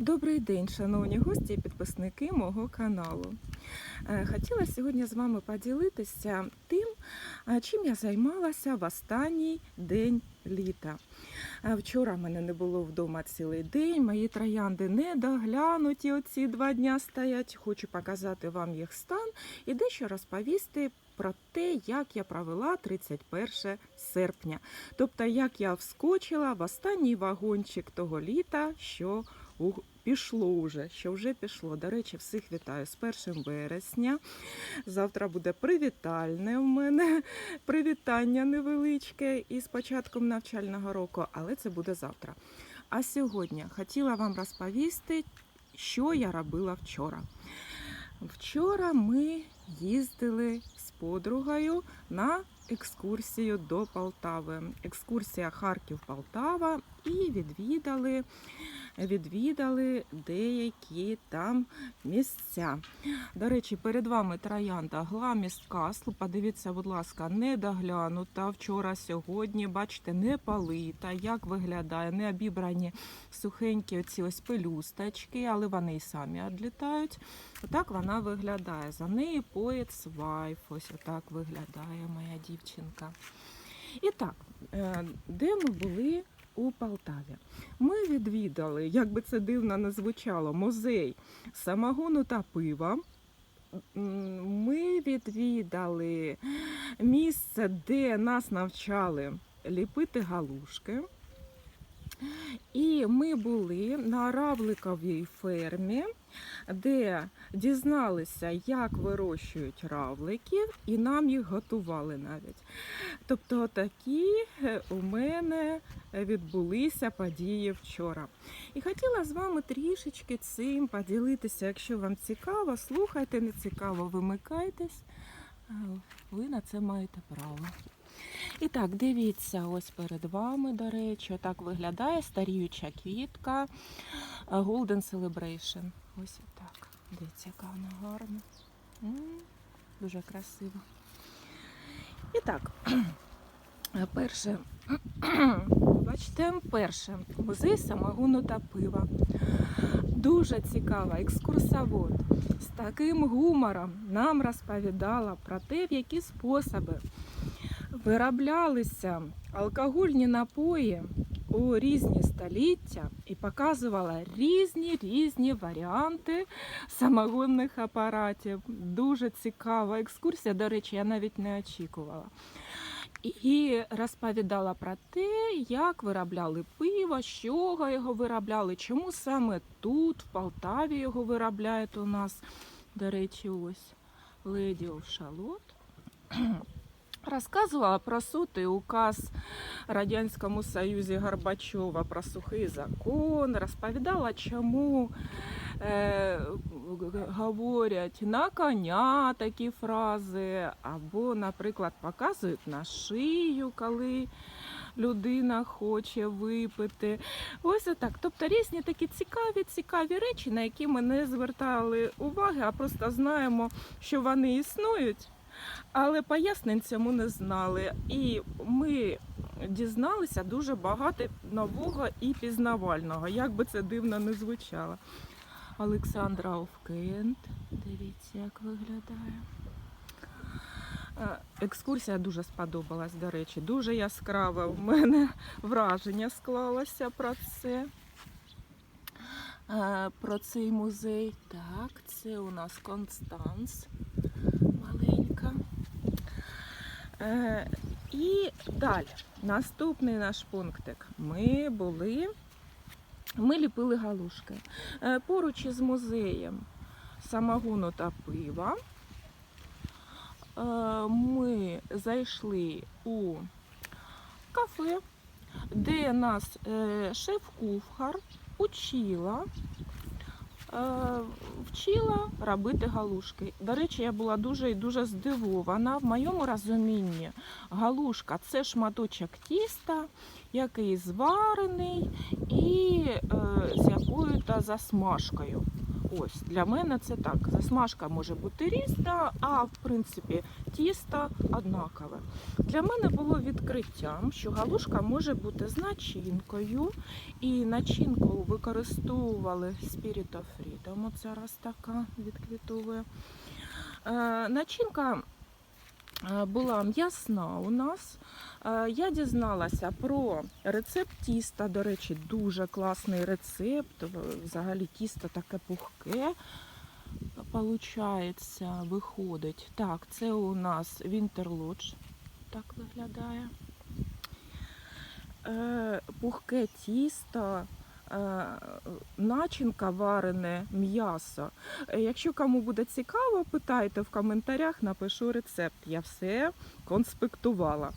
Добрий день, шановні гості і підписники мого каналу. Е, Хотіла сьогодні з вами поділитися тим, е, чим я займалася в останній день літа. Е, Вчора мене не було вдома цілий день, мої троянди не доглянуті. Оці два дня стоять. Хочу показати вам їх стан і дещо розповісти про те, як я провела 31 серпня. Тобто, як я вскочила в останній вагончик того літа, що пішло вже, що вже пішло. До речі, всіх вітаю з 1 вересня. Завтра буде привітальне в мене привітання невеличке із початком навчального року, але це буде завтра. А сьогодні хотіла вам розповісти, що я робила вчора. Вчора ми їздили з подругою на екскурсію до Полтави. Екскурсія Харків-Полтава і відвідали, відвідали деякі там місця. До речі, перед вами троянда Гламіст Касл. Подивіться, будь ласка, не доглянута вчора, сьогодні. Бачите, не полита, як виглядає, не обібрані сухенькі оці ось пелюсточки, але вони і самі відлітають. Отак вона виглядає. За нею поет свайф. Ось отак виглядає моя дівчинка. І так, е, де ми були у Полтаві? Ми відвідали, як би це дивно не звучало, музей самогону та пива. Ми відвідали місце, де нас навчали ліпити галушки. І ми були на равликовій фермі, де дізналися, як вирощують равликів, і нам їх готували навіть. Тобто такі е, у мене відбулися події вчора. І хотіла з вами трішечки цим поділитися. Якщо вам цікаво, слухайте, не цікаво, вимикайтесь. Е, Ви на це маєте право. І так, дивіться, ось перед вами, до речі, так виглядає старіюча квітка е, Golden Celebration. Ось так. Дивіться, яка вона гарна. Дуже красиво. І так, перше, бачите, перше, музей самогону та пива. Дуже цікава екскурсовод з таким гумором нам розповідала про те, в які способи вироблялися алкогольні напої у різні століття і показувала різні різні варіанти самогонних апаратів. Дуже цікава екскурсія. До речі, я навіть не очікувала. І розповідала про те, як виробляли пиво, з чого його виробляли, чому саме тут, в Полтаві, його виробляють у нас. До речі, ось Леді Овшалот. Розказувала про сотий указ Радянському Союзі Горбачова про сухий закон, розповідала, чому е, говорять на коня такі фрази, або, наприклад, показують на шию, коли людина хоче випити. Ось отак. Тобто різні такі цікаві, цікаві речі, на які ми не звертали уваги, а просто знаємо, що вони існують. Але пояснень цьому не знали. І ми дізналися дуже багато нового і пізнавального, як би це дивно не звучало. Олександра Овкент, дивіться, як виглядає. Е, Екскурсія дуже сподобалась, до речі, дуже яскраве в мене враження склалося про це. Е, Про цей музей. Так, це у нас Констанс і далі, наступний наш пунктик. Ми були, ми ліпили галушки. Е, поруч із музеєм самогону та пива. Е, ми зайшли у кафе, де нас е, шеф-кухар учила е, вчила робити галушки. До речі, я була дуже і дуже здивована. В моєму розумінні галушка це шматочок тіста, який зварений і е, з якою-то засмажкою. Ось для мене це так. Засмажка може бути різна, а в принципі тісто однакове. Для мене було відкриттям, що галушка може бути з начинкою, і начинку використовували Spirit of Freedom. От зараз така відквітовує. Е, начинка була м'ясна у нас. Е, Я дізналася про рецепт тіста. До речі, дуже класний рецепт. Взагалі тісто таке пухке. Получається, виходить. Так, це у нас Lodge. Так виглядає. Е, пухке тісто, е, начинка варене м'ясо. Е, Якщо кому буде цікаво, питайте в коментарях, напишу рецепт. Я все конспектувала.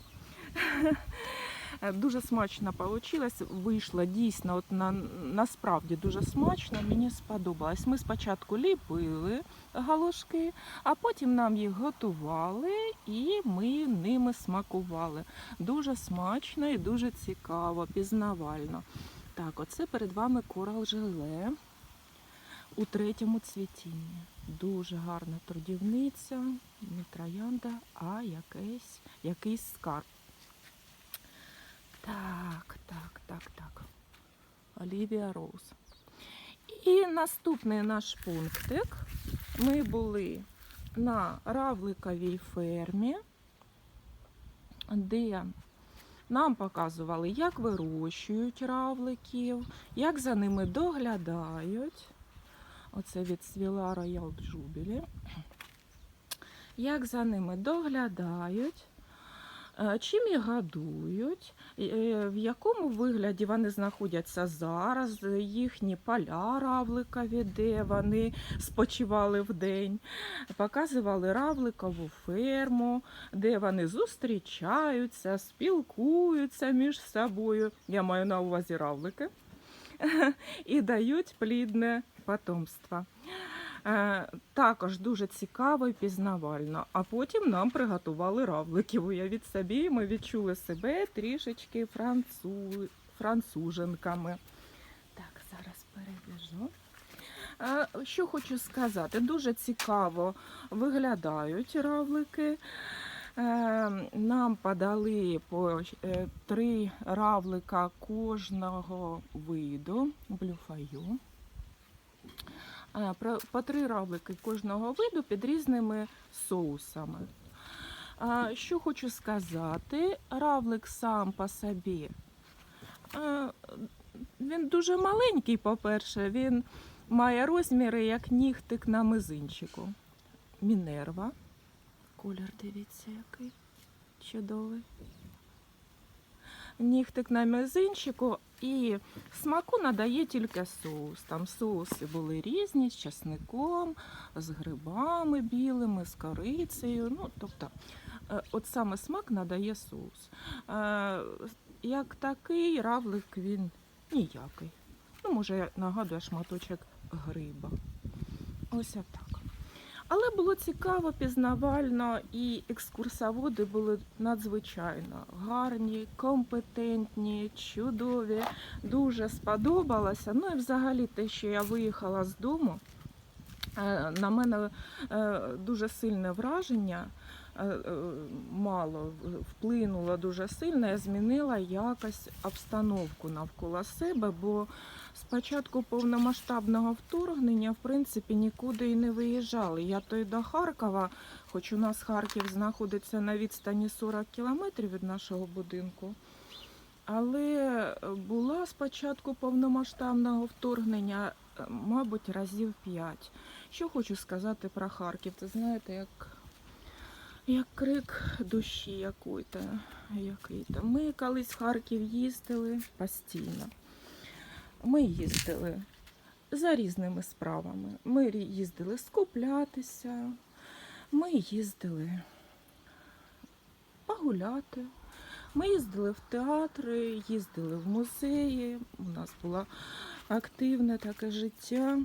Е, Дуже смачно вийшло. Вийшло дійсно, от на, насправді дуже смачно. Мені сподобалось. Ми спочатку ліпили галушки, а потім нам їх готували і ми ними смакували. Дуже смачно і дуже цікаво, пізнавально. Так, оце перед вами корал желе у третьому цвітінні. Дуже гарна трудівниця, не троянда, а якийсь, якийсь скарб. Так, так, так, так. Олівія Роуз. І наступний наш пунктик. Ми були на равликовій фермі, де нам показували, як вирощують равликів, як за ними доглядають. Оце від свіла Роял Джубілі. Як за ними доглядають, чим їх годують, е, в якому вигляді вони знаходяться зараз, їхні поля равликові, де вони спочивали в день, показували равликову ферму, де вони зустрічаються, спілкуються між собою. Я маю на увазі равлики. І дають плідне потомство. Е, Також дуже цікаво і пізнавально. А потім нам приготували равликів. Уявіть собі, ми відчули себе трішечки францу... француженками. Так, зараз перебіжу. Е, Що хочу сказати, дуже цікаво виглядають равлики. Е, Нам подали по три равлика кожного виду блюфаю. По три равлики кожного виду під різними соусами. Що хочу сказати, равлик сам по собі. Він дуже маленький, по-перше, він має розміри як нігтик на мизинчику. Мінерва. Колір, дивіться, який чудовий. Нігтик на мизинчику і смаку надає тільки соус. Там соуси були різні з часником, з грибами білими, з корицею. Ну, тобто, е, от саме смак надає соус. Е, Як такий равлик він ніякий. Ну, може, нагадує шматочок гриба. Ось так. Але було цікаво, пізнавально, і екскурсоводи були надзвичайно гарні, компетентні, чудові. Дуже сподобалося. Ну і взагалі те, що я виїхала з дому, е, на мене е, дуже сильне враження. е, Мало вплинуло дуже сильно, я змінила якось обстановку навколо себе, бо Спочатку повномасштабного вторгнення, в принципі, нікуди і не виїжджали. Я то й до Харкова, хоч у нас Харків знаходиться на відстані 40 кілометрів від нашого будинку. Але була спочатку повномасштабного вторгнення, мабуть, разів 5. Що хочу сказати про Харків? Це знаєте, як, як крик душі якої-то. Ми колись в Харків їздили постійно. Ми їздили за різними справами. Ми їздили скуплятися, ми їздили погуляти. Ми їздили в театри, їздили в музеї. У нас було активне таке життя.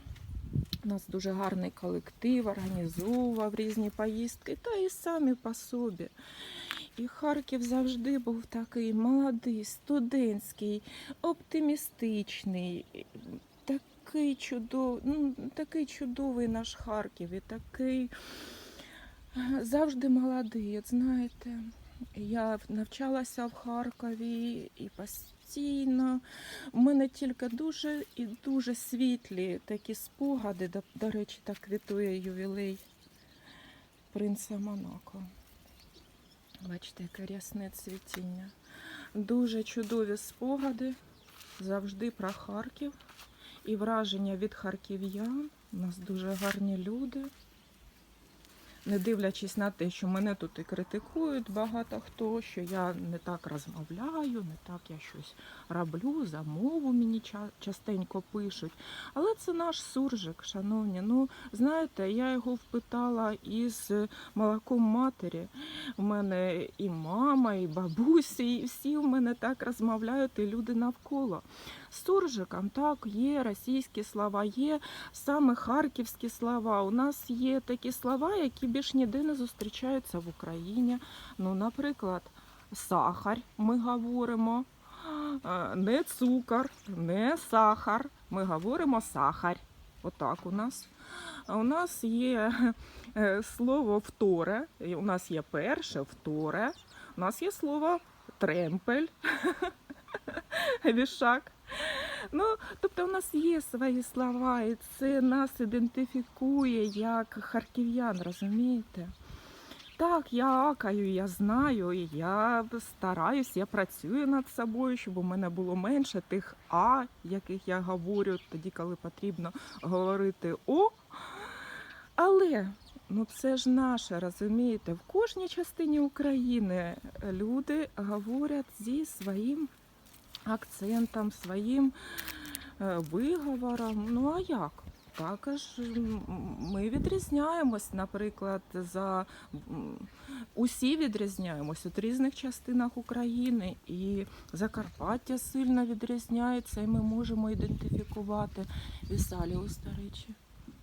У нас дуже гарний колектив, організовував різні поїздки, та і самі по собі. І Харків завжди був такий молодий, студентський, оптимістичний, такий чудовий, ну, такий чудовий наш Харків і такий завжди молодий. От знаєте, я навчалася в Харкові і постійно. У мене тільки дуже і дуже світлі такі спогади. До, до речі, так квітує ювілей принца Монако. Бачите, яке рясне цвітіння. Дуже чудові спогади завжди про Харків і враження від харків'ян. У нас дуже гарні люди. Не дивлячись на те, що мене тут і критикують багато хто, що я не так розмовляю, не так я щось роблю, за мову мені частенько пишуть. Але це наш суржик, шановні. Ну, знаєте, я його впитала із молоком матері. У мене і мама, і бабусі, і всі в мене так розмовляють, і люди навколо. Суржиком так є російські слова, є саме харківські слова. У нас є такі слова, які більш ніде не зустрічаються в Україні. Ну, наприклад, сахар ми говоримо, не цукор, не сахар. Ми говоримо сахар. Отак у нас. У нас є е, слово вторе, у нас є перше, вторе. У нас є слово тремпель, вішак. Ну, тобто, у нас є свої слова, і це нас ідентифікує як харків'ян, розумієте? Так, я акаю, я знаю, і я стараюсь, я працюю над собою, щоб у мене було менше тих А, яких я говорю тоді, коли потрібно говорити О. Але ну це ж наше, розумієте, в кожній частині України люди говорять зі своїм акцентом, своїм е, виговором. Ну а як? Також ми відрізняємось, наприклад, за усі відрізняємось у різних частинах України, і Закарпаття сильно відрізняється, і ми можемо ідентифікувати Вісаліус, до речі,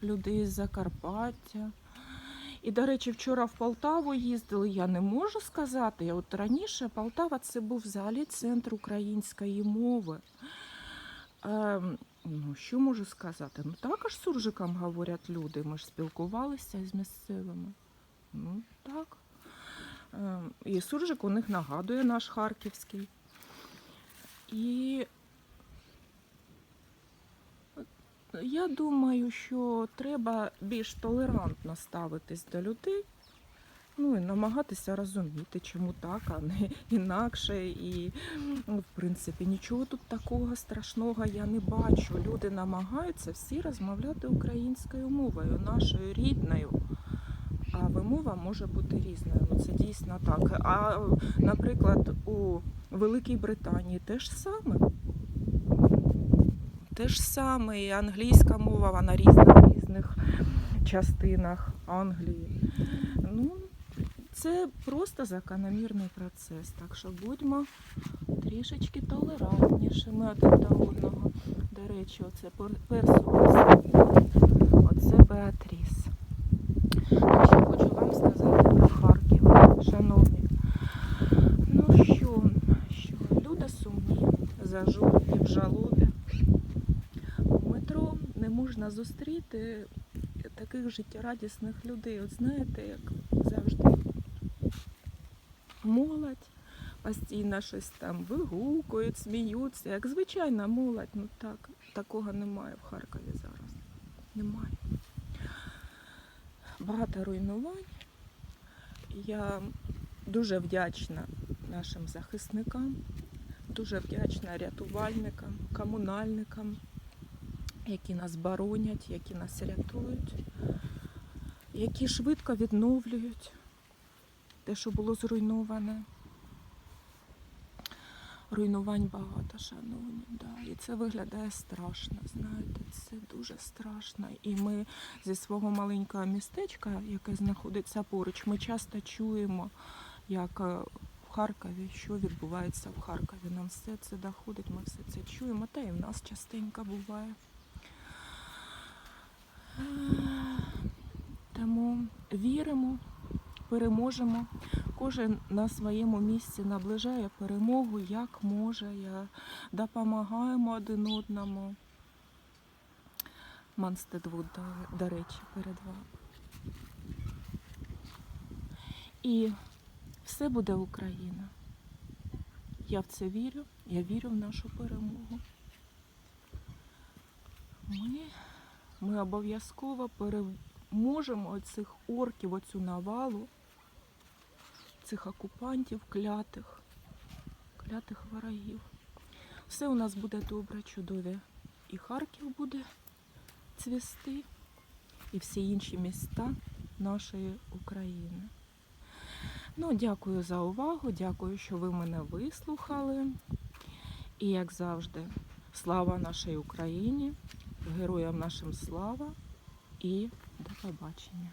людей з Закарпаття. І, до речі, вчора в Полтаву їздили, я не можу сказати. От раніше Полтава це був взагалі центр української мови. Ем, ну, що можу сказати? Ну, також суржикам говорять люди. Ми ж спілкувалися з місцевими. Ну, так. Ем, і суржик у них нагадує наш харківський. І я думаю, що треба більш толерантно ставитись до людей. Ну і намагатися розуміти, чому так, а не інакше. І, ну, в принципі, нічого тут такого страшного я не бачу. Люди намагаються всі розмовляти українською мовою, нашою рідною. А вимова може бути різною. Ну, це дійсно так. А, наприклад, у Великій Британії теж саме. Те ж саме, і англійська мова, вона різна в різних частинах Англії. Ну, це просто закономірний процес. Так що будьмо трішечки толерантнішими один до одного. До речі, оце пер- Оце Беатріс. Що хочу вам сказати про Харків, шановні. Ну що, що люди сумні, зажурені в жалобі. Можна зустріти таких життєрадісних людей. От знаєте, як завжди молодь постійно щось там вигукують, сміються, як звичайна молодь. Ну так, такого немає в Харкові зараз. Немає. Багато руйнувань. Я дуже вдячна нашим захисникам, дуже вдячна рятувальникам, комунальникам, які нас боронять, які нас рятують, які швидко відновлюють те, що було зруйноване. Руйнувань багато, шановні. Да. І це виглядає страшно, знаєте, це дуже страшно. І ми зі свого маленького містечка, яке знаходиться поруч, ми часто чуємо, як е, в Харкові, що відбувається в Харкові. Нам все це доходить, ми все це чуємо, та і в нас частенько буває. Тому віримо, переможемо. Кожен на своєму місці наближає перемогу, як може. Допомагаємо один одному. Манстедвуд, до речі, перед вами. І все буде Україна. Я в це вірю, я вірю в нашу перемогу. Ми, ми обов'язково переможемо оцих орків, оцю навалу, цих окупантів, клятих, клятих ворогів. Все у нас буде добре, чудове. І Харків буде цвісти, і всі інші міста нашої України. Ну, дякую за увагу, дякую, що ви мене вислухали. І як завжди, слава нашій Україні, героям нашим слава і до побачення.